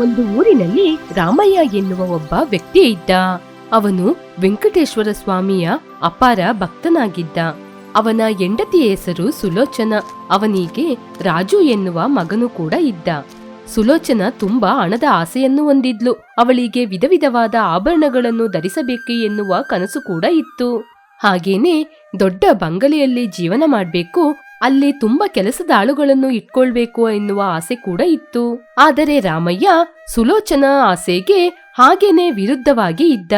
ಒಂದು ಊರಿನಲ್ಲಿ ರಾಮಯ್ಯ ಎನ್ನುವ ಒಬ್ಬ ವ್ಯಕ್ತಿ ಇದ್ದ. ಅವನು ವೆಂಕಟೇಶ್ವರ ಸ್ವಾಮಿಯ ಅಪಾರ ಭಕ್ತನಾಗಿದ್ದ. ಅವನ ಹೆಂಡತಿಯ ಹೆಸರು ಸುಲೋಚನ. ಅವನಿಗೆ ರಾಜು ಎನ್ನುವ ಮಗನು ಕೂಡ ಇದ್ದ. ಸುಲೋಚನ ತುಂಬಾ ಹಣದ ಆಸೆಯನ್ನು ಹೊಂದಿದ್ಲು. ಅವಳಿಗೆ ವಿಧ ವಿಧವಾದ ಆಭರಣಗಳನ್ನು ಧರಿಸಬೇಕು ಎನ್ನುವ ಕನಸು ಕೂಡ ಇತ್ತು. ಹಾಗೇನೆ ದೊಡ್ಡ ಬಂಗಲೆಯಲ್ಲಿ ಜೀವನ ಮಾಡ್ಬೇಕು ಅಲ್ಲಿ ತುಂಬಾ ಕೆಲಸದ ಆಳುಗಳನ್ನು ಇಟ್ಕೊಳ್ಬೇಕು ಎನ್ನುವ ಆಸೆ ಕೂಡ ಇತ್ತು. ಆದರೆ ರಾಮಯ್ಯ ಸುಲೋಚನ ಆಸೆಗೆ ಹಾಗೇನೆ ವಿರುದ್ಧವಾಗಿ ಇದ್ದ.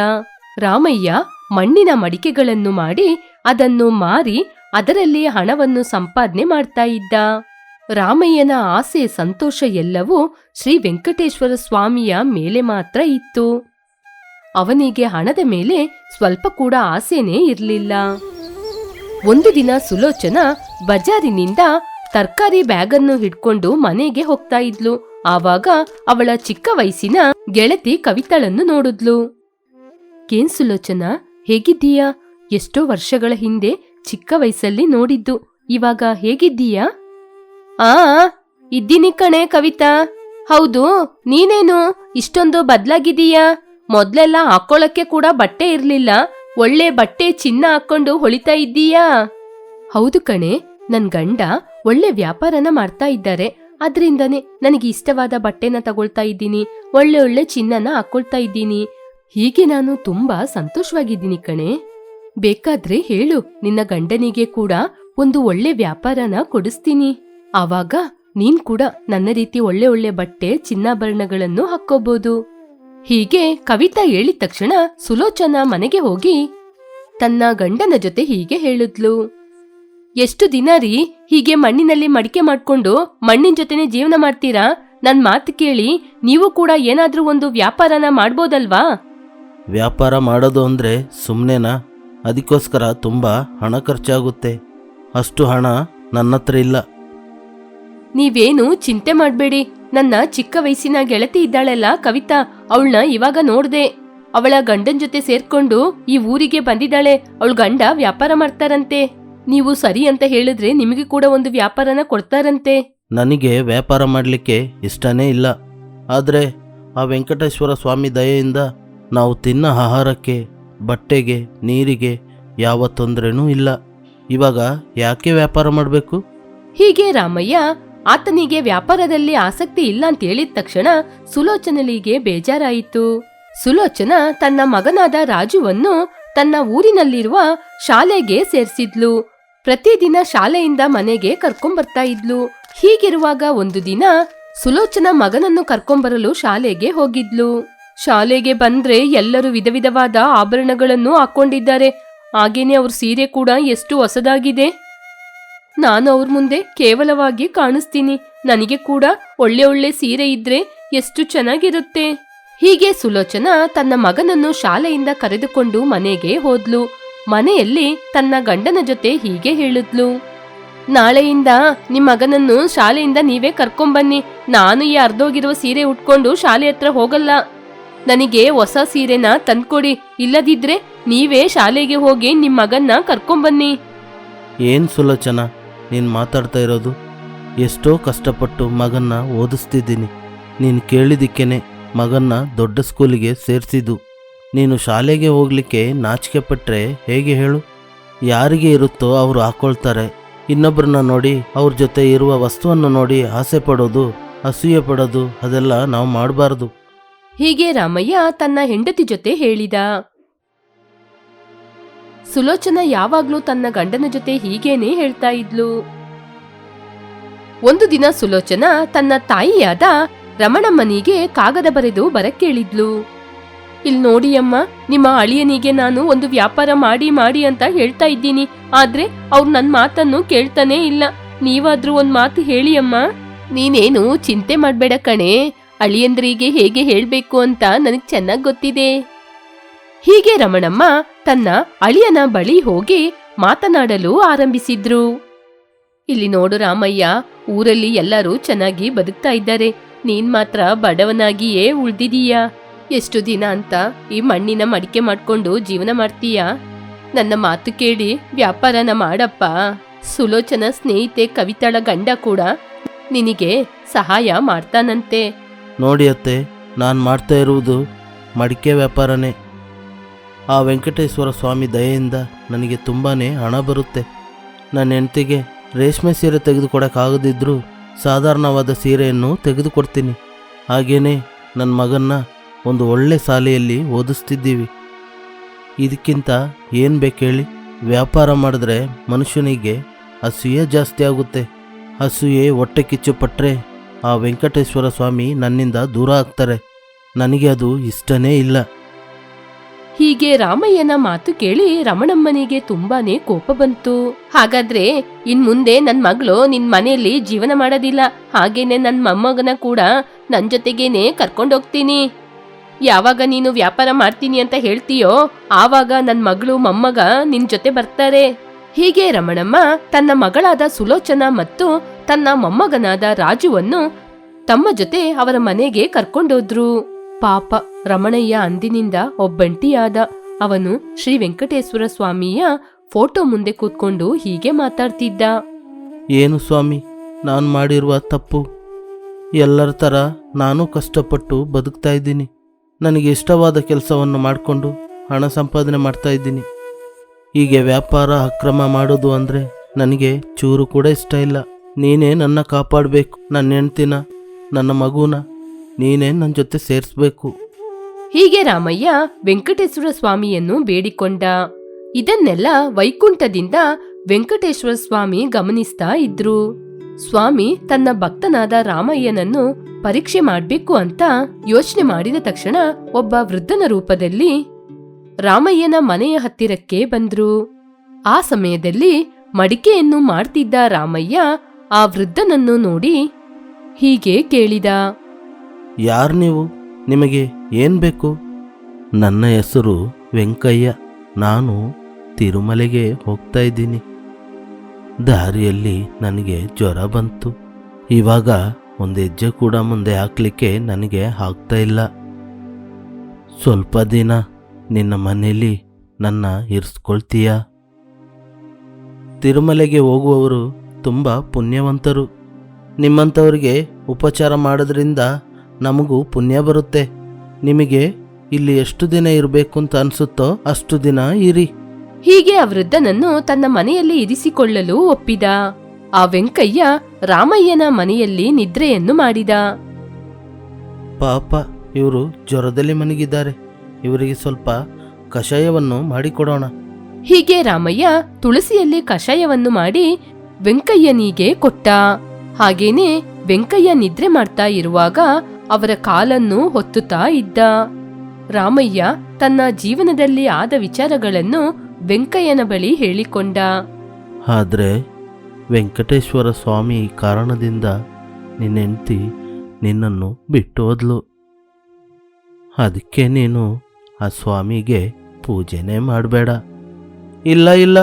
ರಾಮಯ್ಯ ಮಣ್ಣಿನ ಮಡಿಕೆಗಳನ್ನು ಮಾಡಿ ಅದನ್ನು ಮಾರಿ ಅದರಲ್ಲಿ ಹಣವನ್ನು ಸಂಪಾದನೆ ಮಾಡ್ತಾ ಇದ್ದ. ರಾಮಯ್ಯನ ಆಸೆ ಸಂತೋಷ ಎಲ್ಲವೂ ಶ್ರೀ ವೆಂಕಟೇಶ್ವರ ಸ್ವಾಮಿಯ ಮೇಲೆ ಮಾತ್ರ ಇತ್ತು. ಅವನಿಗೆ ಹಣದ ಮೇಲೆ ಸ್ವಲ್ಪ ಕೂಡ ಆಸೆನೇ ಇರಲಿಲ್ಲ. ಒಂದು ದಿನ ಸುಲೋಚನ ಬಜಾರಿನಿಂದ ತರಕಾರಿ ಬ್ಯಾಗನ್ನು ಹಿಡ್ಕೊಂಡು ಮನೆಗೆ ಹೋಗ್ತಾ ಇದ್ಲು. ಆವಾಗ ಅವಳ ಚಿಕ್ಕ ವಯಸ್ಸಿನ ಗೆಳತಿ ಕವಿತಳನ್ನು ನೋಡಿದ್ಲು. ಕೇನ್ ಸುಲೋಚನಾ? ಹೇಗಿದ್ದೀಯಾ? ಎಷ್ಟೋ ವರ್ಷಗಳ ಹಿಂದೆ ಚಿಕ್ಕ ವಯಸ್ಸಲ್ಲಿ ನೋಡಿದ್ದು. ಇವಾಗ ಹೇಗಿದ್ದೀಯಾ? ಆ ಇದ್ದೀನಿ ಕಣೆ ಕವಿತಾ. ಹೌದು, ನೀನೇನು? ಇಷ್ಟೊಂದು ಬದ್ಲಾಗಿದೀಯಾ ಮೊದ್ಲೆಲ್ಲ ಹಾಕೊಳ್ಳಕ್ಕೆ ಕೂಡ ಬಟ್ಟೆ ಇರ್ಲಿಲ್ಲ. ಒಳ್ಳೆ ಬಟ್ಟೆ ಚಿನ್ನ ಹಾಕೊಂಡು ಹೊಳಿತಾ ಇದ್ದೀಯಾ? ಹೌದು ಕಣೆ. ನನ್ ಗಂಡ ಒಳ್ಳೆ ವ್ಯಾಪಾರನ ಮಾಡ್ತಾ ಇದ್ದಾರೆ. ಅದ್ರಿಂದನೇ ನನಗೆ ಇಷ್ಟವಾದ ಬಟ್ಟೆನ ತಗೊಳ್ತಾ ಇದ್ದೀನಿ. ಒಳ್ಳೆ ಒಳ್ಳೆ ಚಿನ್ನನ ಹಾಕೊಳ್ತಾ ಇದ್ದೀನಿ. ಹೀಗೆ ನಾನು ತುಂಬಾ ಸಂತೋಷವಾಗಿದ್ದೀನಿ ಕಣೆ. ಬೇಕಾದ್ರೆ ಹೇಳು, ನಿನ್ನ ಗಂಡನಿಗೆ ಕೂಡ ಒಂದು ಒಳ್ಳೆ ವ್ಯಾಪಾರನ ಕೊಡಿಸ್ತೀನಿ. ಆವಾಗ ನೀನ್ ಕೂಡ ನನ್ನ ರೀತಿ ಒಳ್ಳೆ ಒಳ್ಳೆ ಬಟ್ಟೆ, ಚಿನ್ನಾಭರಣಗಳನ್ನು ಹಾಕೋಬಹುದು ಹೀಗೆ ಕವಿತಾ ಹೇಳಿದ ತಕ್ಷಣ ಸುಲೋಚನಾ ಮನೆಗೆ ಹೋಗಿ ತನ್ನ ಗಂಡನ ಜೊತೆ ಹೀಗೆ ಹೇಳಿದ್ಲು. ಎಷ್ಟು ದಿನ ರೀ ಹೀಗೆ ಮಣ್ಣಿನಲ್ಲಿ ಮಡಿಕೆ ಮಾಡ್ಕೊಂಡು ಮಣ್ಣಿನ ಜೊತೆನೆ ಜೀವನ ಮಾಡ್ತೀರಾ? ನನ್ ಮಾತು ಕೇಳಿ ನೀವು ಕೂಡ ಏನಾದ್ರೂ ಒಂದು ವ್ಯಾಪಾರನ ಮಾಡ್ಬೋದಲ್ವಾ? ವ್ಯಾಪಾರ ಮಾಡೋದು ಅಂದರೆ ಸುಮ್ಮನೆನಾ ಅದಕ್ಕೋಸ್ಕರ ತುಂಬ ಹಣ ಖರ್ಚಾಗುತ್ತೆ. ಅಷ್ಟು ಹಣ ನನ್ನ ಹತ್ರ ಇಲ್ಲ. ನೀವೇನು ಚಿಂತೆ ಮಾಡ್ಬೇಡಿ. ನನ್ನ ಚಿಕ್ಕ ವಯಸ್ಸಿನ ಗೆಳತಿ ಇದ್ದಾಳೆಲ್ಲ ಕವಿತಾ ಅವಳನ್ನ ಇವಾಗ ನೋಡ್ದೆ. ಅವಳ ಗಂಡನ್ ಜೊತೆ ಸೇರ್ಕೊಂಡು ಈ ಊರಿಗೆ ಬಂದಿದ್ದಾಳೆ. ಅವಳ ಗಂಡ ವ್ಯಾಪಾರ ಮಾಡ್ತಾರಂತೆ. ನೀವು ಸರಿ ಅಂತ ಹೇಳಿದ್ರೆ ನಿಮಗೆ ಕೂಡ ಒಂದು ವ್ಯಾಪಾರನ ಕೊಡ್ತಾರಂತೆ. ನನಗೆ ವ್ಯಾಪಾರ ಮಾಡಲಿಕ್ಕೆ ಇಷ್ಟನೇ ಇಲ್ಲ. ಆದರೆ ಆ ವೆಂಕಟೇಶ್ವರ ಸ್ವಾಮಿ ದಯೆಯಿಂದ ನಾವು ತಿನ್ನ ಆಹಾರಕ್ಕೆ ಬಟ್ಟೆಗೆ ನೀರಿಗೆ ಯಾವ ತೊಂದರೆನೂ ಇಲ್ಲ. ಇವಾಗ ಯಾಕೆ ವ್ಯಾಪಾರ ಮಾಡಬೇಕು? ಹೀಗೆ ರಾಮಯ್ಯ ಆತನಿಗೆ ವ್ಯಾಪಾರದಲ್ಲಿ ಆಸಕ್ತಿ ಇಲ್ಲ ಅಂತ ಹೇಳಿದ ತಕ್ಷಣ ಸುಲೋಚನಲಿಗೆ ಬೇಜಾರಾಯಿತು. ಸುಲೋಚನ ತನ್ನ ಮಗನಾದ ರಾಜುವನ್ನು ತನ್ನ ಊರಿನಲ್ಲಿರುವ ಶಾಲೆಗೆ ಸೇರಿಸಿದ್ಲು. ಪ್ರತಿದಿನ ಶಾಲೆಯಿಂದ ಮನೆಗೆ ಕರ್ಕೊಂಬರ್ತಾ ಇದ್ಲು. ಹೀಗಿರುವಾಗ ಒಂದು ದಿನ ಸುಲೋಚನ ಮಗನನ್ನು ಕರ್ಕೊಂಬರಲು ಶಾಲೆಗೆ ಹೋಗಿದ್ಲು. ಶಾಲೆಗೆ ಬಂದ್ರೆ ಎಲ್ಲರೂ ವಿಧ ವಿಧವಾದ ಆಭರಣಗಳನ್ನು ಹಾಕೊಂಡಿದ್ದಾರೆ ಹಾಗೇನೆ ಅವ್ರ ಸೀರೆ ಕೂಡ ಎಷ್ಟು ಹೊಸದಾಗಿದೆ. ನಾನು ಅವ್ರ ಮುಂದೆ ಕೇವಲವಾಗಿ ಕಾಣಿಸ್ತೀನಿ. ನನಗೆ ಕೂಡ ಒಳ್ಳೆ ಒಳ್ಳೆ ಸೀರೆ ಇದ್ರೆ ಎಷ್ಟು ಚೆನ್ನಾಗಿರುತ್ತೆ. ಹೀಗೆ ಸುಲೋಚನ ತನ್ನ ಮಗನನ್ನು ಶಾಲೆಯಿಂದ ಕರೆದುಕೊಂಡು ಮನೆಗೆ ಹೋದ್ಲು. ಮನೆಯಲ್ಲಿ ತನ್ನ ಗಂಡನ ಜೊತೆ ಹೀಗೆ ಹೇಳಿದ್ಲು. ನಾಳೆಯಿಂದ ನಿಮ್ಮ ಮಗನನ್ನು ಶಾಲೆಯಿಂದ ನೀವೇ ಕರ್ಕೊಂಬನ್ನಿ. ನಾನು ಈ ಅರ್ಧೋಗಿರುವ ಸೀರೆ ಉಟ್ಕೊಂಡು ಶಾಲೆ ಹತ್ರ ಹೋಗಲ್ಲ. ನನಗೆ ಹೊಸ ಸೀರೆನ ತಂದ್ಕೊಡಿ. ಇಲ್ಲದಿದ್ರೆ ನೀವೇ ಶಾಲೆಗೆ ಹೋಗಿ ನಿಮ್ಮ ಮಗನ್ನ ಕರ್ಕೊಂಬನ್ನಿ. ಏನು ಸುಲೋಚನ? ನೀನು ಮಾತಾಡ್ತಾ ಇರೋದು? ಎಷ್ಟೋ ಕಷ್ಟಪಟ್ಟು ಮಗನ್ನ ಓದಿಸ್ತಿದ್ದೀನಿ. ನೀನು ಕೇಳಿದಿಕ್ಕೇನೆ. ಮಗನ್ನ ದೊಡ್ಡ ಸ್ಕೂಲಿಗೆ ಸೇರಿಸಿದ್ದು. ನೀನು ಶಾಲೆಗೆ ಹೋಗಲಿಕ್ಕೆ ನಾಚಿಕೆ ಪಟ್ಟರೆ ಹೇಗೆ ಹೇಳು? ಯಾರಿಗೆ ಇರುತ್ತೋ ಅವರು ಹಾಕೊಳ್ತಾರೆ. ಇನ್ನೊಬ್ಬರನ್ನ ನೋಡಿ, ಅವ್ರ ಜೊತೆ ಇರುವ ವಸ್ತುವನ್ನು ನೋಡಿ ಆಸೆ ಪಡೋದು, ಅಸೂಯೆ ಪಡೋದು, ಅದೆಲ್ಲ ನಾವು ಮಾಡಬಾರ್ದು. ಹೀಗೆ ರಾಮಯ್ಯ ತನ್ನ ಹೆಂಡತಿ ಜೊತೆ ಹೇಳಿದ. ಸುಲೋಚನ ಯಾವಾಗ್ಲೂ ತನ್ನ ಗಂಡನ ಜೊತೆ ಹೀಗೇನೆ ಹೇಳ್ತಾ ಇದ್ಲು. ಒಂದು ದಿನ ಸುಲೋಚನ ತನ್ನ ತಾಯಿಯಾದ ರಮಣಮ್ಮನಿಗೆ ಕಾಗದ ಬರೆದು ಬರಕ್ಕೇಳಿದ್ಲು. ಇಲ್ ನೋಡಿ ಅಮ್ಮ, ನಿಮ್ಮ ಅಳಿಯನಿಗೆ ನಾನು ಒಂದು ವ್ಯಾಪಾರ ಮಾಡಿ ಮಾಡಿ ಅಂತ ಹೇಳ್ತಾ ಇದ್ದೀನಿ. ಆದ್ರೆ ಅವ್ರು ನನ್ ಮಾತನ್ನು ಕೇಳ್ತಾನೇ ಇಲ್ಲ. ನೀವಾದ್ರೂ ಒಂದ್ ಮಾತು ಹೇಳಿ ಅಮ್ಮ. ನೀನೇನು ಚಿಂತೆ ಮಾಡ್ಬೇಡ ಕಣೆ. ಅಳಿಯಂದ್ರಿಗೆ ಹೇಗೆ ಹೇಳ್ಬೇಕು ಅಂತ ನನಗ್ ಚೆನ್ನಾಗ್ ಗೊತ್ತಿದೆ. ಹೀಗೆ ರಮಣಮ್ಮ ತನ್ನ ಅಳಿಯನ ಬಳಿ ಹೋಗಿ ಮಾತನಾಡಲು ಆರಂಭಿಸಿದ್ರು. ಇಲ್ಲಿ ನೋಡು ರಾಮಯ್ಯ, ಊರಲ್ಲಿ ಎಲ್ಲರೂ ಚೆನ್ನಾಗಿ ಬದುಕ್ತಾ ಇದ್ದಾರೆ. ನೀನ್ ಮಾತ್ರ ಬಡವನಾಗಿಯೇ ಉಳ್ದಿದೀಯಾ? ಎಷ್ಟು ದಿನ ಅಂತ ಈ ಮಣ್ಣಿನ ಮಡಿಕೆ ಮಾಡ್ಕೊಂಡು ಜೀವನ ಮಾಡ್ತೀಯಾ? ನನ್ನ ಮಾತು ಕೇಳಿ ವ್ಯಾಪಾರನ ಮಾಡಪ್ಪ. ಸುಲೋಚನ, ಸ್ನೇಹಿತೆ, ಕವಿತಾಳ ಗಂಡ ಕೂಡ ನಿನಗೆ ಸಹಾಯ ಮಾಡ್ತಾನಂತೆ. ನೋಡಿ ಅತ್ತೆ, ನಾನು ಮಾಡ್ತಾ ಇರುವುದು ಮಡಿಕೆ ವ್ಯಾಪಾರನೇ. ಆ ವೆಂಕಟೇಶ್ವರ ಸ್ವಾಮಿ ದಯೆಯಿಂದ ನನಗೆ ತುಂಬಾ ಹಣ ಬರುತ್ತೆ. ನನ್ನ ಹೆಂಡತಿಗೆ ರೇಷ್ಮೆ ಸೀರೆ ತೆಗೆದುಕೊಡೋಕ್ಕಾಗದಿದ್ದರೂ ಸಾಧಾರಣವಾದ ಸೀರೆಯನ್ನು ತೆಗೆದುಕೊಡ್ತೀನಿ. ಹಾಗೇನೆ ನನ್ನ ಮಗನ್ನ ಒಂದು ಒಳ್ಳೆ ಶಾಲೆಯಲ್ಲಿ ಓದಿಸ್ತಿದ್ದೀವಿ. ಇದಕ್ಕಿಂತ ಏನು ಬೇಕು ಹೇಳಿ? ವ್ಯಾಪಾರ ಮಾಡಿದ್ರೆ ಮನುಷ್ಯನಿಗೆ ಅಸೂಯೆ ಜಾಸ್ತಿ ಆಗುತ್ತೆ. ಅಸೂಯೆ ಹೊಟ್ಟೆ ಕಿಚ್ಚು ಪಟ್ಟರೆ ಆ ವೆಂಕಟೇಶ್ವರ ಸ್ವಾಮಿ ನನ್ನಿಂದ ದೂರ ಆಗ್ತಾರೆ. ನನಗೆ ಅದು ಇಷ್ಟನೇ ಇಲ್ಲ. ಹೀಗೆ ರಾಮಯ್ಯನ ಮಾತು ಕೇಳಿ ರಮಣಮ್ಮನಿಗೆ ತುಂಬಾನೇ ಕೋಪ ಬಂತು. ಹಾಗಾದ್ರೆ ಇನ್ ಮುಂದೆ ನನ್ ಮಗಳು ನಿನ್ ಮನೆಯಲ್ಲಿ ಜೀವನ ಮಾಡೋದಿಲ್ಲ. ಹಾಗೇನೆ ನನ್ ಮೊಮ್ಮಗನ ಕೂಡ ನನ್ ಜೊತೆಗೇನೆ ಕರ್ಕೊಂಡೋಗ್ತೀನಿ ಯಾವಾಗ ನೀನು ವ್ಯಾಪಾರ ಮಾಡ್ತೀನಿ ಅಂತ ಹೇಳ್ತೀಯೋ, ಆವಾಗ ನನ್ ಮಗಳು, ಮೊಮ್ಮಗ ನಿನ್ ಜೊತೆ ಬರ್ತಾರೆ. ಹೀಗೆ ರಮಣಮ್ಮ ತನ್ನ ಮಗಳಾದ ಸುಲೋಚನಾ ಮತ್ತು ತನ್ನ ಮೊಮ್ಮಗನಾದ ರಾಜುವನ್ನು ತಮ್ಮ ಜೊತೆ ಅವರ ಮನೆಗೆ ಕರ್ಕೊಂಡೋದ್ರು. ಪಾಪ ರಮಣಯ್ಯ ಅಂದಿನಿಂದ ಒಬ್ಬಂಟಿಯಾದ. ಅವನು ಶ್ರೀ ವೆಂಕಟೇಶ್ವರ ಸ್ವಾಮಿಯ ಫೋಟೋ ಮುಂದೆ ಕೂತ್ಕೊಂಡು ಹೀಗೆ ಮಾತಾಡ್ತಿದ್ದ. ಏನು ಸ್ವಾಮಿ, ನಾನು ಮಾಡಿರುವ ತಪ್ಪು? ಎಲ್ಲರ ಥರ ನಾನು ಕಷ್ಟಪಟ್ಟು ಬದುಕ್ತಾ ಇದ್ದೀನಿ. ನನಗೆ ಇಷ್ಟವಾದ ಕೆಲಸವನ್ನು ಮಾಡಿಕೊಂಡು ಹಣ ಸಂಪಾದನೆ ಮಾಡ್ತಾ ಇದ್ದೀನಿ. ಹೀಗೆ ವ್ಯಾಪಾರ, ಅಕ್ರಮ ಮಾಡೋದು ಅಂದರೆ ನನಗೆ ಚೂರು ಕೂಡ ಇಷ್ಟ ಇಲ್ಲ. ನೀನೇ ನನ್ನ ಕಾಪಾಡಬೇಕು, ನನ್ನ ಹೆಂಡ್ತಿನ, ನನ್ನ ಮಗುನ. ನೀನೇ ನನ್ನ ಜೊತೆ ಸೇರಿಸ್ಬೇಕು. ಹೀಗೆ ರಾಮಯ್ಯ ವೆಂಕಟೇಶ್ವರ ಸ್ವಾಮಿಯನ್ನು ಬೇಡಿಕೊಂಡ. ಇದನ್ನೆಲ್ಲ ವೈಕುಂಠದಿಂದ ವೆಂಕಟೇಶ್ವರ ಸ್ವಾಮಿ ಗಮನಿಸ್ತಾ ಇದ್ರು. ಸ್ವಾಮಿ ತನ್ನ ಭಕ್ತನಾದ ರಾಮಯ್ಯನನ್ನು ಪರೀಕ್ಷೆ ಮಾಡ್ಬೇಕು ಅಂತ ಯೋಚನೆ ಮಾಡಿದ ತಕ್ಷಣ ಒಬ್ಬ ವೃದ್ಧನ ರೂಪದಲ್ಲಿ ರಾಮಯ್ಯನ ಮನೆಯ ಹತ್ತಿರಕ್ಕೆ ಬಂದ್ರು. ಆ ಸಮಯದಲ್ಲಿ ಮಡಿಕೆಯನ್ನು ಮಾಡ್ತಿದ್ದ ರಾಮಯ್ಯ ಆ ವೃದ್ಧನನ್ನು ನೋಡಿ ಹೀಗೆ ಕೇಳಿದ. ಯಾರು ನೀವು? ನಿಮಗೆ ಏನು ಬೇಕು? ನನ್ನ ಹೆಸರು ವೆಂಕಯ್ಯ. ನಾನು ತಿರುಮಲೆಗೆ ಹೋಗ್ತಾ ಇದ್ದೀನಿ. ದಾರಿಯಲ್ಲಿ ನನಗೆ ಜ್ವರ ಬಂತು. ಇವಾಗ ಒಂದು ಹೆಜ್ಜೆ ಕೂಡ ಮುಂದೆ ಹಾಕ್ಲಿಕ್ಕೆ ನನಗೆ ಆಗ್ತಾ ಇಲ್ಲ. ಸ್ವಲ್ಪ ದಿನ ನಿನ್ನ ಮನೆಯಲ್ಲಿ ನನ್ನ ಇರಿಸ್ಕೊಳ್ತೀಯಾ? ತಿರುಮಲೆಗೆ ಹೋಗುವವರು ತುಂಬ ಪುಣ್ಯವಂತರು. ನಿಮ್ಮಂಥವ್ರಿಗೆ ಉಪಚಾರ ಮಾಡೋದ್ರಿಂದ ನಮಗೂ ಪುಣ್ಯ ಬರುತ್ತೆ. ನಿಮಗೆ ಇಲ್ಲಿ ಎಷ್ಟು ದಿನ ಇರಬೇಕು ಅಂತ ಅನ್ಸುತ್ತೋ ಅಷ್ಟು ದಿನ ಇರಿ. ಹೀಗೆ ಆ ವೃದ್ಧನನ್ನು ತನ್ನ ಮನೆಯಲ್ಲಿ ಇರಿಸಿಕೊಳ್ಳಲು ಒಪ್ಪಿದ. ಆ ವೆಂಕಯ್ಯ ರಾಮಯ್ಯನ ಮನೆಯಲ್ಲಿ ನಿದ್ರೆಯನ್ನು ಮಾಡಿದ. ಪಾಪ ಇವರು ಜ್ವರದಲ್ಲಿ ಮನಗಿದ್ದಾರೆ. ಇವರಿಗೆ ಸ್ವಲ್ಪ ಕಷಾಯವನ್ನು ಮಾಡಿಕೊಡೋಣ. ಹೀಗೆ ರಾಮಯ್ಯ ತುಳಸಿಯಲ್ಲಿ ಕಷಾಯವನ್ನು ಮಾಡಿ ವೆಂಕಯ್ಯನಿಗೆ ಕೊಟ್ಟ. ಹಾಗೇನೆ ವೆಂಕಯ್ಯ ನಿದ್ರೆ ಮಾಡ್ತಾ ಇರುವಾಗ ಅವರ ಕಾಲನ್ನು ಹೊತ್ತುತ್ತಾ ಇದ್ದ. ರಾಮಯ್ಯ ತನ್ನ ಜೀವನದಲ್ಲಿ ಆದ ವಿಚಾರಗಳನ್ನು ವೆಂಕಯ್ಯನ ಬಳಿ ಹೇಳಿಕೊಂಡ. ಆದರೆ ವೆಂಕಟೇಶ್ವರ ಸ್ವಾಮಿ ಕಾರಣದಿಂದ ನಿನ್ನೆಂತಿ ನಿನ್ನನ್ನು ಬಿಟ್ಟು ಹೋದ್ಲು. ಅದಕ್ಕೆ ನೀನು ಆ ಸ್ವಾಮಿಗೆ ಪೂಜೆನೇ ಮಾಡಬೇಡ. ಇಲ್ಲ ಇಲ್ಲ.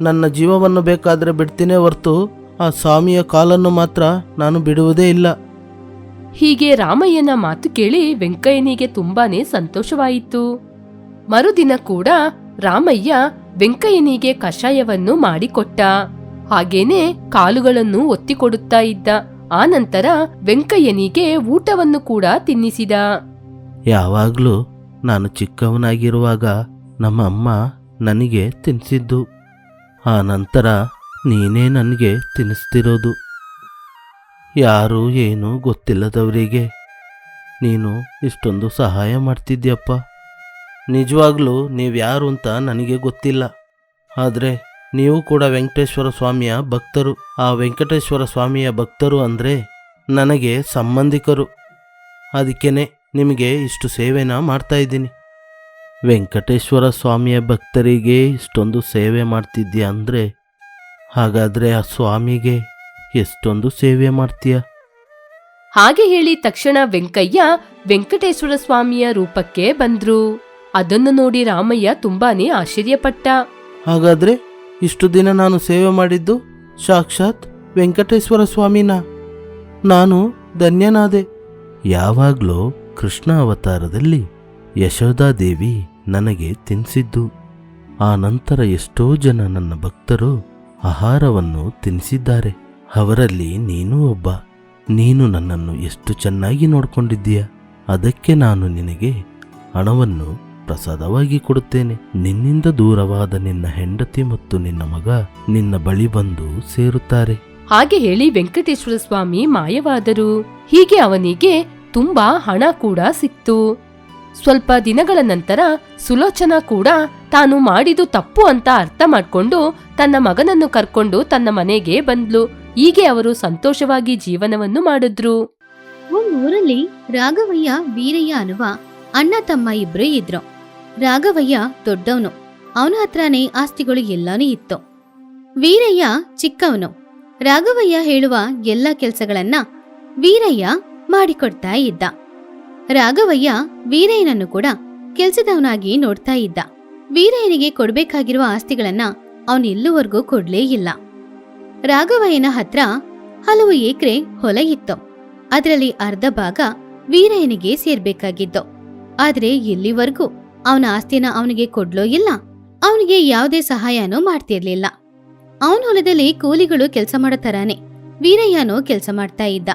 ನನ್ನ ಜೀವವನ್ನು ಬೇಕಾದರೆ ಬಿಡ್ತೀನೇ ಹೊರ್ತು ಆ ಸ್ವಾಮಿಯ ಕಾಲನ್ನು ಮಾತ್ರ ನಾನು ಬಿಡುವುದೇ ಇಲ್ಲ. ಹೀಗೆ ರಾಮಯ್ಯನ ಮಾತು ಕೇಳಿ ವೆಂಕಯ್ಯನಿಗೆ ತುಂಬಾನೇ ಸಂತೋಷವಾಯಿತು. ಮರುದಿನ ಕೂಡ ರಾಮಯ್ಯ ವೆಂಕಯ್ಯನಿಗೆ ಕಷಾಯವನ್ನು ಮಾಡಿಕೊಟ್ಟ. ಹಾಗೇನೆ ಕಾಲುಗಳನ್ನು ಒತ್ತಿಕೊಡುತ್ತಾ ಇದ್ದ. ಆನಂತರ ವೆಂಕಯ್ಯನಿಗೆ ಊಟವನ್ನು ಕೂಡ ತಿನ್ನಿಸಿದ. ಯಾವಾಗಲೂ ನಾನು ಚಿಕ್ಕವನಾಗಿರುವಾಗ ನಮ್ಮ ಅಮ್ಮ ನನಗೆ ತಿನ್ನಿಸಿದ್ದು. ಆ ನಂತರ ನೀನೇ ನನಗೆ ತಿನ್ನಿಸ್ತಿರೋದು. ಯಾರು ಏನು ಗೊತ್ತಿಲ್ಲದವರಿಗೆ, ನೀನು ಇಷ್ಟೊಂದು ಸಹಾಯ ಮಾಡ್ತಿದ್ಯಪ್ಪ. ನಿಜವಾಗ್ಲೂ ನೀವ್ಯಾರು ಅಂತ ನನಗೆ ಗೊತ್ತಿಲ್ಲ. ಆದರೆ ನೀವು ಕೂಡ ವೆಂಕಟೇಶ್ವರ ಸ್ವಾಮಿಯ ಭಕ್ತರು. ಆ ವೆಂಕಟೇಶ್ವರ ಸ್ವಾಮಿಯ ಭಕ್ತರು ಅಂದರೆ ನನಗೆ ಸಂಬಂಧಿಕರು. ಅದಕ್ಕೇನೆ ನಿಮಗೆ ಇಷ್ಟು ಸೇವೆನ ಮಾಡ್ತಾ ಇದ್ದೀನಿ. ವೆಂಕಟೇಶ್ವರ ಸ್ವಾಮಿಯ ಭಕ್ತರಿಗೆ ಇಷ್ಟೊಂದು ಸೇವೆ ಮಾಡ್ತಿದ್ಯಾ ಅಂದರೆ, ಹಾಗಾದರೆ ಆ ಸ್ವಾಮಿಗೆ ಎಷ್ಟೊಂದು ಸೇವೆ ಮಾಡ್ತೀಯ? ಹಾಗೆ ಹೇಳಿ ತಕ್ಷಣ ವೆಂಕಯ್ಯ ವೆಂಕಟೇಶ್ವರ ಸ್ವಾಮಿಯ ರೂಪಕ್ಕೆ ಬಂದ್ರು. ಅದನ್ನು ನೋಡಿ ರಾಮಯ್ಯ ತುಂಬಾನೇ ಆಶ್ಚರ್ಯಪಟ್ಟ. ಹಾಗಾದ್ರೆ ಇಷ್ಟು ದಿನ ನಾನು ಸೇವೆ ಮಾಡಿದ್ದು ಸಾಕ್ಷಾತ್ ವೆಂಕಟೇಶ್ವರ ಸ್ವಾಮಿನ. ನಾನು ಧನ್ಯನಾದೆ. ಯಾವಾಗಲೂ ಕೃಷ್ಣ ಅವತಾರದಲ್ಲಿ ಯಶೋಧಾದೇವಿ ನನಗೆ ತಿನ್ನಿಸಿದ್ದು ಆ ನಂತರ ಎಷ್ಟೋ ಜನ ನನ್ನ ಭಕ್ತರು ಆಹಾರವನ್ನು ತಿನ್ನಿಸಿದ್ದಾರೆ ಅವರಲ್ಲಿ ನೀನೂ ಒಬ್ಬ. ನೀನು ನನ್ನನ್ನು ಎಷ್ಟು ಚೆನ್ನಾಗಿ ನೋಡಿಕೊಂಡಿದ್ದೀಯ? ಅದಕ್ಕೆ ನಾನು ನಿನಗೆ ಹಣವನ್ನು ಪ್ರಸಾದವಾಗಿ ಕೊಡುತ್ತೇನೆ. ನಿನ್ನಿಂದ ದೂರವಾದ ನಿನ್ನ ಹೆಂಡತಿ ಮತ್ತು ನಿನ್ನ ಮಗ ನಿನ್ನ ಬಳಿ ಬಂದು ಸೇರುತ್ತಾರೆ. ಹಾಗೆ ಹೇಳಿ ವೆಂಕಟೇಶ್ವರ ಸ್ವಾಮಿ ಮಾಯವಾದರು. ಹೀಗೆ ಅವನಿಗೆ ತುಂಬಾ ಹಣ ಕೂಡ ಸಿಕ್ತು. ಸ್ವಲ್ಪ ದಿನಗಳ ನಂತರ ಸುಲೋಚನಾ ಕೂಡ ತಾನು ಮಾಡಿದು ತಪ್ಪು ಅಂತ ಅರ್ಥ ಮಾಡ್ಕೊಂಡು ತನ್ನ ಮಗನನ್ನು ಕರ್ಕೊಂಡು ತನ್ನ ಮನೆಗೆ ಬಂದ್ಲು. ಹೀಗೆ ಅವರು ಸಂತೋಷವಾಗಿ ಜೀವನವನ್ನು ಮಾಡಿದ್ರು. ಒಂದೂರಲ್ಲಿ ರಾಘವಯ್ಯ, ವೀರಯ್ಯ ಅನ್ನುವ ಅಣ್ಣ ತಮ್ಮ ಇಬ್ರು ಇದ್ರು. ರಾಘವಯ್ಯ ದೊಡ್ಡವನು, ಅವನ ಹತ್ರನೇ ಆಸ್ತಿಗಳು ಎಲ್ಲಾನು ಇತ್ತು. ವೀರಯ್ಯ ಚಿಕ್ಕವನು, ರಾಘವಯ್ಯ ಹೇಳುವ ಎಲ್ಲ ಕೆಲಸಗಳನ್ನ ವೀರಯ್ಯ ಮಾಡಿಕೊಡ್ತಾ ಇದ್ದ. ರಾಘವಯ್ಯ ವೀರಯ್ಯನನ್ನು ಕೂಡ ಕೆಲಸದವನಾಗಿ ನೋಡ್ತಾ ಇದ್ದ. ವೀರಯ್ಯನಿಗೆ ಕೊಡಬೇಕಾಗಿರುವ ಆಸ್ತಿಗಳನ್ನ ಅವನು ಕೊಡಲೇ ಕೊಡ್ಲೇ ಇಲ್ಲ. ರಾಘವಯ್ಯನ ಹತ್ರ ಹಲವು ಎಕರೆ ಹೊಲ ಇತ್ತು. ಅದರಲ್ಲಿ ಅರ್ಧ ಭಾಗ ವೀರಯ್ಯನಿಗೆ ಸೇರ್ಬೇಕಾಗಿದ್ದು ಆದ್ರೆ ಇಲ್ಲಿವರೆಗೂ ಅವನ ಆಸ್ತಿನ ಅವನಿಗೆ ಕೊಡ್ಲೋ ಇಲ್ಲ. ಅವನಿಗೆ ಯಾವುದೇ ಸಹಾಯನೂ ಮಾಡ್ತಿರ್ಲಿಲ್ಲ. ಅವನ ಹೊಲದಲ್ಲಿ ಕೂಲಿಗಳು ಕೆಲಸ ಮಾಡೋ ತರಾನೇ ವೀರಯ್ಯನೂ ಕೆಲಸ ಮಾಡ್ತಾ ಇದ್ದ.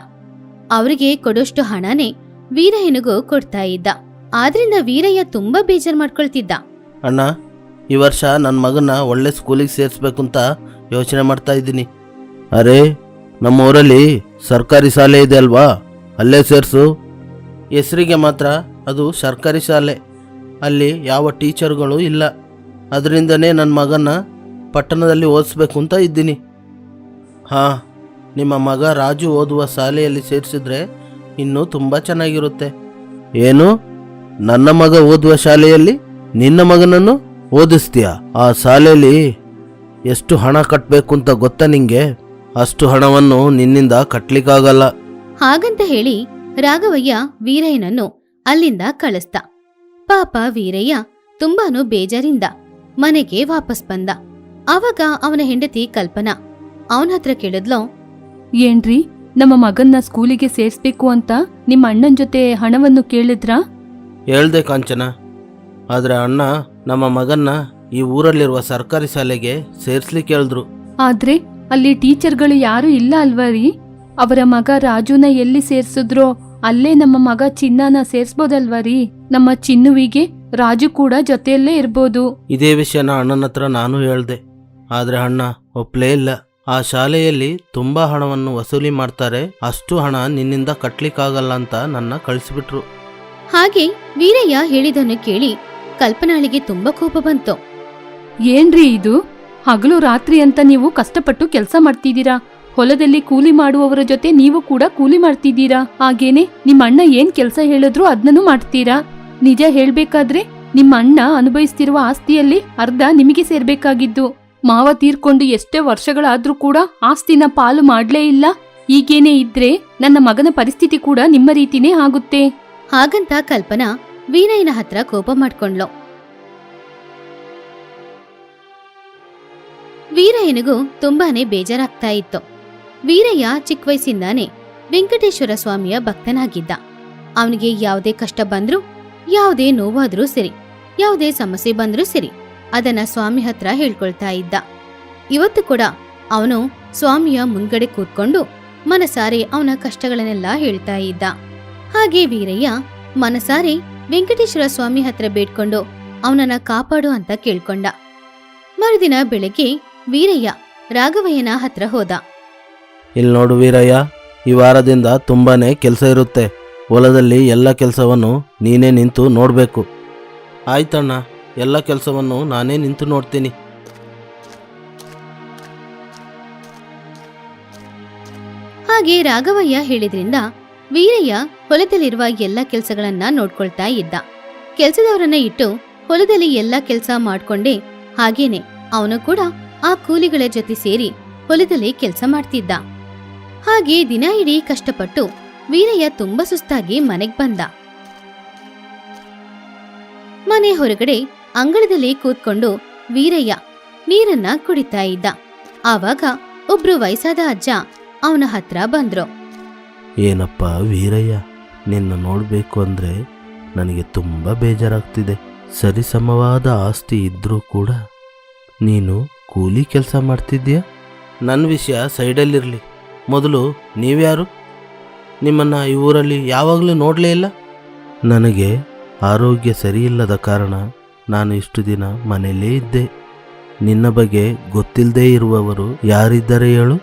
ಅವರಿಗೆ ಕೊಡೋಷ್ಟು ಹಣನೇ ವೀರಯ್ಯನಿಗೂ ಕೊಡ್ತಾ ಇದ್ದ. ಆದ್ರಿಂದ ವೀರಯ್ಯ ತುಂಬಾ ಬೇಜಾರ್ ಮಾಡ್ಕೊಳ್ತಿದ್ದ. ಅಣ್ಣ, ಈ ವರ್ಷ ನನ್ನ ಮಗನ ಒಳ್ಳೆ ಸ್ಕೂಲಿಗೆ ಸೇರಿಸ್ಬೇಕು ಅಂತ ಯೋಚನೆ ಮಾಡ್ತಾ ಇದ್ದೀನಿ. ಅರೆ, ನಮ್ಮ ಊರಲ್ಲಿ ಸರ್ಕಾರಿ ಶಾಲೆ ಇದೆ ಅಲ್ವಾ? ಅಲ್ಲೇ ಸೇರಿಸು. ಹೆಸರಿಗೆ ಮಾತ್ರ ಅದು ಸರ್ಕಾರಿ ಶಾಲೆ. ಅಲ್ಲಿ ಯಾವ ಟೀಚರ್ಗಳು ಇಲ್ಲ. ಅದರಿಂದನೇ ನನ್ನ ಮಗನ ಪಟ್ಟಣದಲ್ಲಿ ಓದಿಸ್ಬೇಕು ಅಂತ ಇದ್ದೀನಿ. ಹಾಂ, ನಿಮ್ಮ ಮಗ ರಾಜು ಓದುವ ಶಾಲೆಯಲ್ಲಿ ಸೇರಿಸಿದ್ರೆ ಇನ್ನೂ ತುಂಬ ಚೆನ್ನಾಗಿರುತ್ತೆ. ಏನು? ನನ್ನ ಮಗ ಓದುವ ಶಾಲೆಯಲ್ಲಿ ನಿನ್ನ ಮಗನನ್ನು ಓದಿಸ್ತೀಯ? ಆ ಶಾಲೆಯಲ್ಲಿ ಎಷ್ಟು ಹಣ ಕಟ್ಟಬೇಕು ಅಂತ ಗೊತ್ತಾ ನಿಂಗೆ? ಅಷ್ಟು ಹಣವನ್ನು ನಿನ್ನಿಂದ ಕಟ್ಲಿಕ್ಕಾಗಲ್ಲ. ಹಾಗಂತ ಹೇಳಿ ರಾಘವಯ್ಯ ವೀರಯ್ಯನನ್ನು ಅಲ್ಲಿಂದ ಕಳಿಸ್ತ ಪಾಪ ವೀರಯ್ಯ ತುಂಬಾನು ಬೇಜಾರಿಂದ ಮನೆಗೆ ವಾಪಸ್ ಬಂದ. ಆವಾಗ ಅವನ ಹೆಂಡತಿ ಕಲ್ಪನಾ ಅವನ ಹತ್ರ ಕೇಳಿದ್ಲು ಏನ್ರಿ ನಮ್ಮ ಮಗನ್ನ ಸ್ಕೂಲಿಗೆ ಸೇರ್ಸ್ಬೇಕು ಅಂತ ನಿಮ್ಮ ಅಣ್ಣನ ಜೊತೆ ಹಣವನ್ನು ಕೇಳಿದ್ರಾ? ಹೇಳ್ದೆ ಕಾಂಚನ ಆದ್ರೆ ಅಣ್ಣ ನಮ್ಮ ಮಗನ್ನ ಈ ಊರಲ್ಲಿರುವ ಸರ್ಕಾರಿ ಶಾಲೆಗೆ ಸೇರಿಸ್ಲಿಕ್ಕೆ ಹೇಳಿದ್ರು. ಆದ್ರೆ ಅಲ್ಲಿ ಟೀಚರ್ಗಳು ಯಾರು ಇಲ್ಲ ಅಲ್ವಾ ರೀ? ಅವರ ಮಗ ರಾಜುನ ಎಲ್ಲಿ ಸೇರ್ಸಿದ್ರೋ ಅಲ್ಲೇ ನಮ್ಮ ಮಗ ಚಿನ್ನನ ಸೇರ್ಸ್ಬೋದಲ್ವಾ ರೀ? ನಮ್ಮ ಚಿನ್ನುವಿಗೆ ರಾಜು ಕೂಡ ಜೊತೆಯಲ್ಲೇ ಇರ್ಬೋದು. ಇದೇ ವಿಷಯನ ಅಣ್ಣನ ಹತ್ರ ನಾನು ಹೇಳ್ದೆ. ಆದ್ರೆ ಅಣ್ಣ ಒಪ್ಲೇ ಇಲ್ಲ. ಆ ಶಾಲೆಯಲ್ಲಿ ತುಂಬಾ ಹಣವನ್ನು ವಸೂಲಿ ಮಾಡ್ತಾರೆ. ಅಷ್ಟು ಹಣ ನಿನ್ನಿಂದ ಕಟ್ಲಿಕ್ಕಾಗಲ್ಲ ಅಂತ ನನ್ನ ಕಳಿಸ್ಬಿಟ್ರು. ಹಾಗೆ ವೀರಯ್ಯ ಹೇಳಿದನ್ನು ಕೇಳಿ ಕಲ್ಪನಾಳಿಗೆ ತುಂಬಾ ಕೋಪ ಬಂತು. ಏನ್ರಿ ಇದು? ಹಗಲು ರಾತ್ರಿ ಅಂತ ನೀವು ಕಷ್ಟಪಟ್ಟು ಕೆಲಸ ಮಾಡ್ತಿದ್ದೀರಾ? ಹೊಲದಲ್ಲಿ ಕೂಲಿ ಮಾಡುವವರ ಜೊತೆ ನೀವು ಕೂಡ ಕೂಲಿ ಮಾಡ್ತಿದ್ದೀರಾ? ಹಾಗೇನೆ ನಿಮ್ಮ ಅಣ್ಣ ಏನ್ ಕೆಲಸ ಹೇಳಿದ್ರು ಅದನ್ನೂ ಮಾಡ್ತೀರಾ? ನಿಜ ಹೇಳ್ಬೇಕಾದ್ರೆ ನಿಮ್ಮ ಅಣ್ಣ ಅನುಭವಿಸ್ತಿರುವ ಆಸ್ತಿಯಲ್ಲಿ ಅರ್ಧ ನಿಮಗೆ ಸೇರ್ಬೇಕಾಗಿದ್ದು, ಮಾವ ತೀರ್ಕೊಂಡು ಎಷ್ಟೇ ವರ್ಷಗಳಾದ್ರೂ ಕೂಡ ಆಸ್ತಿನ ಪಾಲು ಮಾಡ್ಲೇ ಇಲ್ಲ. ಈಗೇನೇ ಇದ್ರೆ ನನ್ನ ಮಗನ ಪರಿಸ್ಥಿತಿ ಕೂಡ ನಿಮ್ಮ ರೀತಿನೇ ಆಗುತ್ತೆ. ಹಾಗಂತ ಕಲ್ಪನಾ, ವೀರಯ್ಯನ ಹತ್ರ ಕೋಪ ಮಾಡ್ಕೊಂಡ್ಲು. ವೀರಯ್ಯನಿಗೂ ತುಂಬಾನೇ ಬೇಜಾರಾಗ್ತಾ ಇತ್ತು. ವೀರಯ್ಯ ಚಿಕ್ಕ ವಯಸ್ಸಿಂದಾನೇ ವೆಂಕಟೇಶ್ವರ ಸ್ವಾಮಿಯ ಭಕ್ತನಾಗಿದ್ದ. ಅವನಿಗೆ ಯಾವುದೇ ಕಷ್ಟ ಬಂದ್ರೂ, ಯಾವುದೇ ನೋವಾದ್ರೂ ಸರಿ, ಯಾವುದೇ ಸಮಸ್ಯೆ ಬಂದ್ರೂ ಸರಿ ಅದನ್ನ ಸ್ವಾಮಿ ಹತ್ರ ಹೇಳ್ಕೊಳ್ತಾ ಇದ್ದ. ಇವತ್ತು ಕೂಡ ಅವನು ಸ್ವಾಮಿಯ ಮುಂದ್ಗಡೆ ಕೂತ್ಕೊಂಡು ಮನಸಾರೆ ಅವನ ಕಷ್ಟಗಳನ್ನೆಲ್ಲ ಹೇಳ್ತಾ ಇದ್ದ. ಹಾಗೆ ವೀರಯ್ಯ ಮನಸಾರೆ ವೆಂಕಟೇಶ್ವರ ಸ್ವಾಮಿ ಹತ್ರ ಬೇಡ್ಕೊಂಡು ಅವನನ್ನ ಕಾಪಾಡು ಅಂತ ಕೇಳ್ಕೊಂಡ. ಮರುದಿನ ಬೆಳಗ್ಗೆ ವೀರಯ್ಯ ರಾಘವಯ್ಯನ ಹತ್ರ ಹೋದ. ಇಲ್ಲಿ ನೋಡು ವೀರಯ್ಯ ಈ ವಾರದಿಂದ ತುಂಬಾನೇ ಕೆಲಸ ಇರುತ್ತೆ. ಹೊಲದಲ್ಲಿ ಎಲ್ಲ ಕೆಲಸವನ್ನು ನೀನೇ ನಿಂತು ನೋಡಬೇಕು. ಆಯ್ತಣ್ಣ ಎಲ್ಲ ಕೆಲಸವನ್ನು ನಾನೇ ನಿಂತು ನೋಡ್ತೀನಿ. ಹಾಗೆ ರಾಘವಯ್ಯ ಹೇಳಿದ್ರಿಂದ ವೀರಯ್ಯ ಹೊಲದಲ್ಲಿರುವ ಎಲ್ಲ ಕೆಲಸಗಳನ್ನ ನೋಡ್ಕೊಳ್ತಾ ಇದ್ದ. ಕೆಲಸದವರನ್ನ ಇಟ್ಟು ಹೊಲದಲ್ಲಿ ಎಲ್ಲ ಕೆಲಸ ಮಾಡ್ಕೊಂಡೆ ಹಾಗೇನೆ ಅವನು ಕೂಡ ಆ ಕೂಲಿಗಳ ಜೊತೆ ಸೇರಿ ಹೊಲದಲ್ಲಿ ಕೆಲಸ ಮಾಡ್ತಿದ್ದ. ಹಾಗೆ ದಿನ ಇಡೀ ಕಷ್ಟಪಟ್ಟು ವೀರಯ್ಯ ತುಂಬಾ ಸುಸ್ತಾಗಿ ಮನೆಗ್ ಬಂದ. ಮನೆ ಹೊರಗಡೆ ಅಂಗಳದಲ್ಲಿ ಕೂತ್ಕೊಂಡು ವೀರಯ್ಯ ನೀರನ್ನ ಕುಡಿತಾ ಇದ್ದ. ಆವಾಗ ಒಬ್ರು ವಯಸ್ಸಾದ ಅಜ್ಜ ಅವನ ಹತ್ರ ಬಂದ್ರು. ಏನಪ್ಪ ವೀರಯ್ಯ, ನಿನ್ನ ನೋಡಬೇಕು ಅಂದರೆ ನನಗೆ ತುಂಬ ಬೇಜಾರಾಗ್ತಿದೆ. ಸರಿಸಮವಾದ ಆಸ್ತಿ ಇದ್ರೂ ಕೂಡ ನೀನು ಕೂಲಿ ಕೆಲಸ ಮಾಡ್ತಿದ್ದೀಯಾ? ನನ್ನ ವಿಷಯ ಸೈಡಲ್ಲಿರಲಿ. ಮೊದಲು ನೀವ್ಯಾರು? ನಿಮ್ಮನ್ನು ಈ ಊರಲ್ಲಿ ಯಾವಾಗಲೂ ನೋಡಲೇ ಇಲ್ಲ? ನನಗೆ ಆರೋಗ್ಯ ಸರಿಯಿಲ್ಲದ ಕಾರಣ ನಾನು ಇಷ್ಟು ದಿನ ಮನೆಯಲ್ಲೇ ಇದ್ದೆ. ನಿನ್ನ ಬಗ್ಗೆ ಗೊತ್ತಿಲ್ಲದೇ ಇರುವವರು ಯಾರಿದ್ದಾರೆ ಹೇಳು?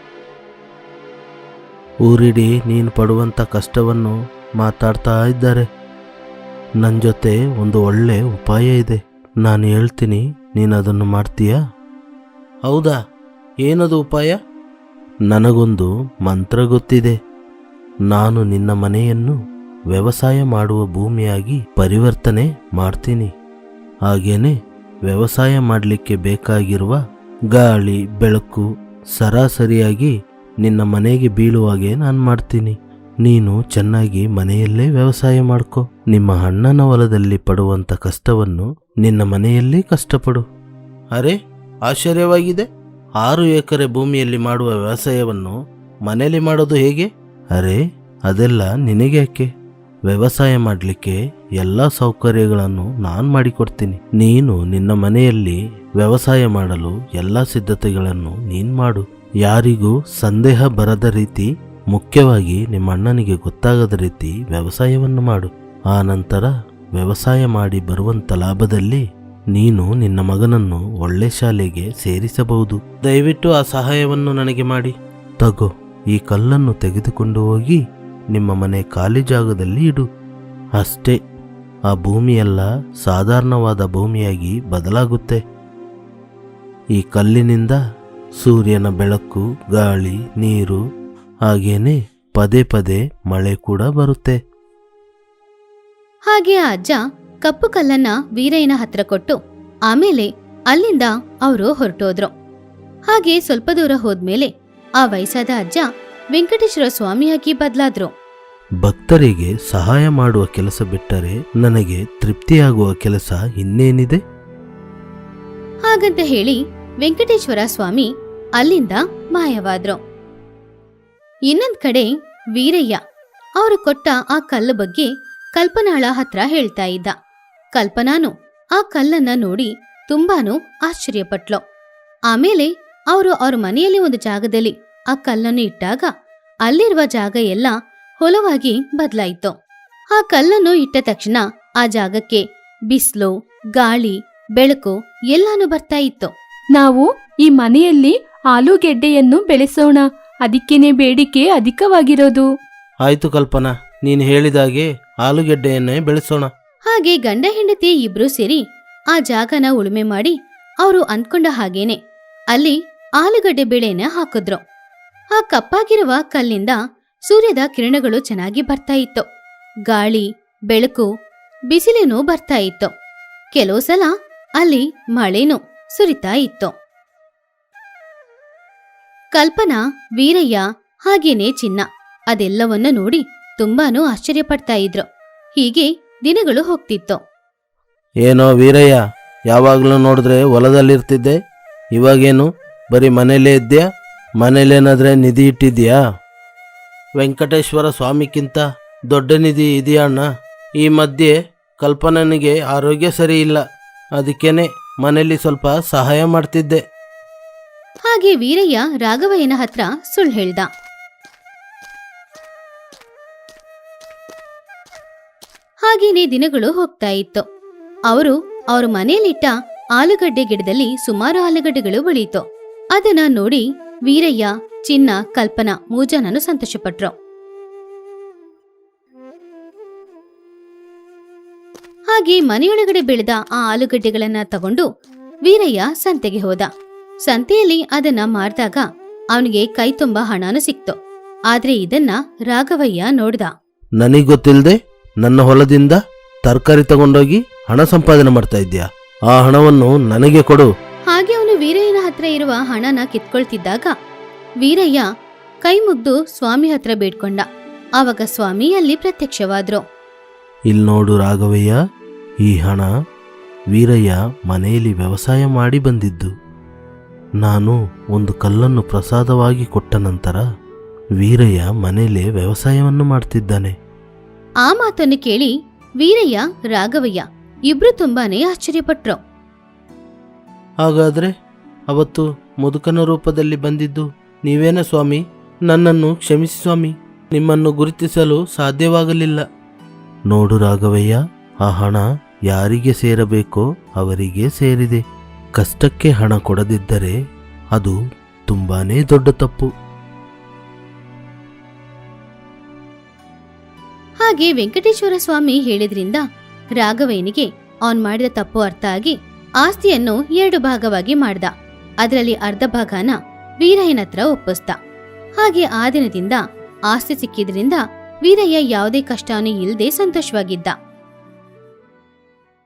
ಊರಿಡೀ, ನೀನು ಪಡುವಂಥ ಕಷ್ಟವನ್ನು ಮಾತಾಡ್ತಾ ಇದ್ದಾರೆ. ನನ್ನ ಜೊತೆ ಒಂದು ಒಳ್ಳೆ ಉಪಾಯ ಇದೆ. ನಾನು ಹೇಳ್ತೀನಿ, ನೀನು ಅದನ್ನು ಮಾಡ್ತೀಯಾ? ಹೌದಾ? ಏನದು ಉಪಾಯ? ನನಗೊಂದು ಮಂತ್ರ ಗೊತ್ತಿದೆ. ನಾನು ನಿನ್ನ ಮನೆಯನ್ನು ವ್ಯವಸಾಯ ಮಾಡುವ ಭೂಮಿಯಾಗಿ ಪರಿವರ್ತನೆ ಮಾಡ್ತೀನಿ. ಹಾಗೇನೆ ವ್ಯವಸಾಯ ಮಾಡಲಿಕ್ಕೆ ಬೇಕಾಗಿರುವ ಗಾಳಿ, ಬೆಳಕು ಸರಾಸರಿಯಾಗಿ ನಿನ್ನ ಮನೆಗೆ ಬೀಳುವಾಗೆ ನಾನು ಮಾಡ್ತೀನಿ. ನೀನು ಚೆನ್ನಾಗಿ ಮನೆಯಲ್ಲೇ ವ್ಯವಸಾಯ ಮಾಡ್ಕೊ. ನಿಮ್ಮ ಅಣ್ಣನ ಹೊಲದಲ್ಲಿ ಪಡುವಂಥ ಕಷ್ಟವನ್ನು ನಿನ್ನ ಮನೆಯಲ್ಲೇ ಕಷ್ಟಪಡು. ಅರೆ ಆಶ್ಚರ್ಯವಾಗಿದೆ. ಆರು ಎಕರೆ ಭೂಮಿಯಲ್ಲಿ ಮಾಡುವ ವ್ಯವಸಾಯವನ್ನು ಮನೆಯಲ್ಲಿ ಮಾಡೋದು ಹೇಗೆ? ಅರೆ, ಅದೆಲ್ಲ ನಿನಗೆ ಯಾಕೆ ವ್ಯವಸಾಯ ಮಾಡಲಿಕ್ಕೆ ಎಲ್ಲ ಸೌಕರ್ಯಗಳನ್ನು ನಾನು ಮಾಡಿಕೊಡ್ತೀನಿ. ನೀನು ನಿನ್ನ ಮನೆಯಲ್ಲಿ ವ್ಯವಸಾಯ ಮಾಡಲು ಎಲ್ಲ ಸಿದ್ಧತೆಗಳನ್ನು ನೀನು ಮಾಡು. ಯಾರಿಗೂ ಸಂದೇಹ ಬರದ ರೀತಿ, ಮುಖ್ಯವಾಗಿ ನಿಮ್ಮ ಅಣ್ಣನಿಗೆ ಗೊತ್ತಾಗದ ರೀತಿ ವ್ಯವಸಾಯವನ್ನು ಮಾಡು. ಆ ನಂತರ ವ್ಯವಸಾಯ ಮಾಡಿ ಬರುವಂಥ ಲಾಭದಲ್ಲಿ ನೀನು ನಿನ್ನ ಮಗನನ್ನು ಒಳ್ಳೆ ಶಾಲೆಗೆ ಸೇರಿಸಬಹುದು. ದಯವಿಟ್ಟು ಆ ಸಹಾಯವನ್ನು ನನಗೆ ಮಾಡಿ. ತಗೋ, ಈ ಕಲ್ಲನ್ನು ತೆಗೆದುಕೊಂಡು ಹೋಗಿ ನಿಮ್ಮ ಮನೆ ಖಾಲಿ ಜಾಗದಲ್ಲಿ ಇಡು. ಅಷ್ಟೇ, ಆ ಭೂಮಿಯೆಲ್ಲ ಸಾಧಾರಣವಾದ ಭೂಮಿಯಾಗಿ ಬದಲಾಗುತ್ತೆ. ಈ ಕಲ್ಲಿನಿಂದ ಸೂರ್ಯನ ಬೆಳಕು, ಗಾಳಿ, ನೀರು, ಹಾಗೇನೆ ಪದೇ ಪದೇ ಮಳೆ ಕೂಡ ಬರುತ್ತೆ. ಹಾಗೆ ಅಜ್ಜ ಕಪ್ಪು ಕಲ್ಲನ್ನ ವೀರಯ್ಯನ ಹತ್ರ ಕೊಟ್ಟು ಆಮೇಲೆ ಅಲ್ಲಿಂದ ಅವರು ಹೊರಟೋದ್ರು. ಹಾಗೆ ಸ್ವಲ್ಪ ದೂರ ಹೋದ್ಮೇಲೆ ಆ ವಯಸ್ಸಾದ ಅಜ್ಜ ವೆಂಕಟೇಶ್ವರ ಸ್ವಾಮಿಯಾಗಿ ಬದಲಾದ್ರು. ಭಕ್ತರಿಗೆ ಸಹಾಯ ಮಾಡುವ ಕೆಲಸ ಬಿಟ್ಟರೆ ನನಗೆ ತೃಪ್ತಿಯಾಗುವ ಕೆಲಸ ಇನ್ನೇನಿದೆ? ಹಾಗಂತ ಹೇಳಿ ವೆಂಕಟೇಶ್ವರ ಸ್ವಾಮಿ ಅಲ್ಲಿಂದ ಮಾಯವಾದ್ರು. ಇನ್ನೊಂದ್ ಕಡೆ ವೀರಯ್ಯ ಅವರು ಕೊಟ್ಟ ಆ ಕಲ್ಲು ಬಗ್ಗೆ ಕಲ್ಪನಾಳ ಹತ್ರ ಹೇಳ್ತಾ ಇದ್ದ. ಕಲ್ಪನಾನು ಆ ಕಲ್ಲನ್ನ ನೋಡಿ ತುಂಬಾನು ಆಶ್ಚರ್ಯಪಟ್ಲು. ಆಮೇಲೆ ಅವರು ಅವ್ರ ಮನೆಯಲ್ಲಿ ಒಂದು ಜಾಗದಲ್ಲಿ ಆ ಕಲ್ಲನ್ನು ಇಟ್ಟಾಗ ಅಲ್ಲಿರುವ ಜಾಗ ಎಲ್ಲ ಹೊಲವಾಗಿ ಬದಲಾಯಿತು. ಆ ಕಲ್ಲನ್ನು ಇಟ್ಟ ತಕ್ಷಣ ಆ ಜಾಗಕ್ಕೆ ಬಿಸಿಲು ಗಾಳಿ ಬೆಳಕು ಎಲ್ಲಾನು ಬರ್ತಾ ಇತ್ತು. ನಾವು ಈ ಮನೆಯಲ್ಲಿ ಆಲೂಗೆಡ್ಡೆಯನ್ನು ಬೆಳೆಸೋಣ ಅದಕ್ಕೇನೆ ಬೇಡಿಕೆ ಅಧಿಕವಾಗಿರೋದು. ಆಯ್ತು ಕಲ್ಪನಾ ನೀನು ಹೇಳಿದಾಗೆ ಆಲೂಗೆಡ್ಡೆಯನ್ನೇ ಬೆಳೆಸೋಣ. ಹಾಗೆ ಗಂಡ ಹೆಂಡತಿ ಇಬ್ರು ಸೇರಿ ಆ ಜಾಗನ ಉಳುಮೆ ಮಾಡಿ ಅವರು ಅಂದ್ಕೊಂಡ ಹಾಗೇನೆ. ಅಲ್ಲಿ ಆಲೂಗಡ್ಡೆ ಬೆಳೆನ ಹಾಕಿದ್ರು. ಆ ಕಪ್ಪಾಗಿರುವ ಕಲ್ಲಿಂದ ಸೂರ್ಯದ ಕಿರಣಗಳು ಚೆನ್ನಾಗಿ ಬರ್ತಾ ಇತ್ತು. ಗಾಳಿ, ಬೆಳಕು, ಬಿಸಿಲೇನೂ ಬರ್ತಾ ಇತ್ತು. ಕೆಲವು ಸಲ ಅಲ್ಲಿ ಮಳೆನೂ ಸುರಿತಾ ಇತ್ತು. ಕಲ್ಪನಾ, ವೀರಯ್ಯ ಹಾಗೇನೆ ಚಿನ್ನ ಅದೆಲ್ಲವನ್ನ ನೋಡಿ ತುಂಬಾನು ಆಶ್ಚರ್ಯಪಡ್ತಾ ಇದ್ರು. ಹೀಗೆ ದಿನಗಳು ಹೋಗ್ತಿತ್ತು. ಏನೋ ವೀರಯ್ಯ ಯಾವಾಗಲೂ ನೋಡಿದ್ರೆ ಹೊಲದಲ್ಲಿರ್ತಿದ್ದೆ. ಇವಾಗೇನು ಬರೀ ಮನೇಲೇ ಇದ್ಯಾ ಮನೇಲೇನಾದ್ರೆ ನಿಧಿ ಇಟ್ಟಿದ್ಯಾ ವೆಂಕಟೇಶ್ವರ ಸ್ವಾಮಿಗಿಂತ ದೊಡ್ಡ ನಿಧಿ ಇದೆಯಾ ಅಣ್ಣ? ಈ ಮಧ್ಯೆ ಕಲ್ಪನನಿಗೆ ಆರೋಗ್ಯ ಸರಿ ಇಲ್ಲ. ಅದಕ್ಕೇನೆ ಮನೇಲಿ ಸ್ವಲ್ಪ ಸಹಾಯ ಮಾಡ್ತಿದ್ದೆ. ಹಾಗೆ ವೀರಯ್ಯ ರಾಘವಯ್ಯನ ಹತ್ರ ಸುಳ್ಳು ಹೇಳ್ದ. ಹಾಗೇನೆ ದಿನಗಳು ಹೋಗ್ತಾ ಇತ್ತು. ಅವರು ಅವ್ರ ಮನೆಯಲ್ಲಿಟ್ಟ ಆಲೂಗಡ್ಡೆ ಗಿಡದಲ್ಲಿ ಸುಮಾರು ಆಲೂಗಡ್ಡೆಗಳು ಬೆಳೀತು. ಅದನ್ನ ನೋಡಿ ವೀರಯ್ಯ, ಚಿನ್ನ, ಕಲ್ಪನಾ ಮೂಜನನು ಸಂತೋಷಪಟ್ರು. ಹಾಗೆ ಮನೆಯೊಳಗಡೆ ಬೆಳೆದ ಆ ಆಲೂಗಡ್ಡೆಗಳನ್ನ ತಗೊಂಡು ವೀರಯ್ಯ ಸಂತೆಗೆ ಹೋದ. ಸಂತೆಯಲ್ಲಿ ಅದನ್ನ ಮಾರಿದಾಗ ಅವನಿಗೆ ಕೈ ತುಂಬ ಹಣನೂ ಸಿಕ್ತು. ಆದ್ರೆ ಇದನ್ನ ರಾಘವಯ್ಯ ನೋಡ್ದ. ನನಗೆ ಗೊತ್ತಿಲ್ಲದೆ ನನ್ನ ಹೊಲದಿಂದ ತರಕಾರಿ ತಗೊಂಡೋಗಿ ಹಣ ಸಂಪಾದನೆ ಮಾಡ್ತಾ ಇದ್ಯಾ ಆ ಹಣವನ್ನು ನನಗೆ ಕೊಡು. ಹಾಗೆ ಅವನು ವೀರಯ್ಯನ ಹತ್ರ ಇರುವ ಹಣನ ಕಿತ್ಕೊಳ್ತಿದ್ದಾಗ ವೀರಯ್ಯ ಕೈ ಮುಗ್ದು ಸ್ವಾಮಿ ಹತ್ರ ಬೇಡ್ಕೊಂಡ. ಆವಾಗ ಸ್ವಾಮಿ ಅಲ್ಲಿ ಪ್ರತ್ಯಕ್ಷವಾದ್ರು. ಇಲ್ಲಿ ನೋಡು ರಾಘವಯ್ಯ ಈ ಹಣ ವೀರಯ್ಯ ಮನೆಯಲ್ಲಿ ವ್ಯವಸಾಯ ಮಾಡಿ ಬಂದಿದ್ದು. ನಾನು ಒಂದು ಕಲ್ಲನ್ನು ಪ್ರಸಾದವಾಗಿ ಕೊಟ್ಟ ನಂತರ ವೀರಯ್ಯ ಮನೆಯಲ್ಲೇ ವ್ಯವಸಾಯವನ್ನು ಮಾಡ್ತಿದ್ದಾನೆ. ಆ ಮಾತನ್ನು ಕೇಳಿ ವೀರಯ್ಯ, ರಾಘವಯ್ಯ ಇಬ್ರು ತುಂಬಾನೇ ಆಶ್ಚರ್ಯಪಟ್ರು. ಹಾಗಾದ್ರೆ ಅವತ್ತು ಮುದುಕನ ರೂಪದಲ್ಲಿ ಬಂದಿದ್ದು ನೀವೇನ ಸ್ವಾಮಿ? ನನ್ನನ್ನು ಕ್ಷಮಿಸಿ ಸ್ವಾಮಿ. ನಿಮ್ಮನ್ನು ಗುರುತಿಸಲು ಸಾಧ್ಯವಾಗಲಿಲ್ಲ. ನೋಡು ರಾಘವಯ್ಯ, ಆ ಹಣ ಯಾರಿಗೆ ಸೇರಬೇಕೋ ಅವರಿಗೆ ಸೇರಿದೆ. ಕಷ್ಟಕ್ಕೆ ಹಣ ಕೊಡದಿದ್ದರೆ ಅದು ತುಂಬಾನೇ ದೊಡ್ಡ ತಪ್ಪು. ಹಾಗೆ ವೆಂಕಟೇಶ್ವರ ಸ್ವಾಮಿ ಹೇಳಿದ್ರಿಂದ ರಾಘವೇನಿಗೆ ಅವನ್ ಮಾಡಿದ ತಪ್ಪು ಅರ್ಥ ಆಗಿ ಆಸ್ತಿಯನ್ನು ಎರಡು ಭಾಗವಾಗಿ ಮಾಡ್ದ. ಅದರಲ್ಲಿ ಅರ್ಧ ಭಾಗನ ವೀರಯ್ಯನ ಹತ್ರ ಒಪ್ಪಿಸ್ದ. ಹಾಗೆ ಆ ದಿನದಿಂದ ಆಸ್ತಿ ಸಿಕ್ಕಿದ್ರಿಂದ ವೀರಯ್ಯ ಯಾವುದೇ ಕಷ್ಟನೂ ಇಲ್ಲದೆ ಸಂತೋಷವಾಗಿದ್ದ.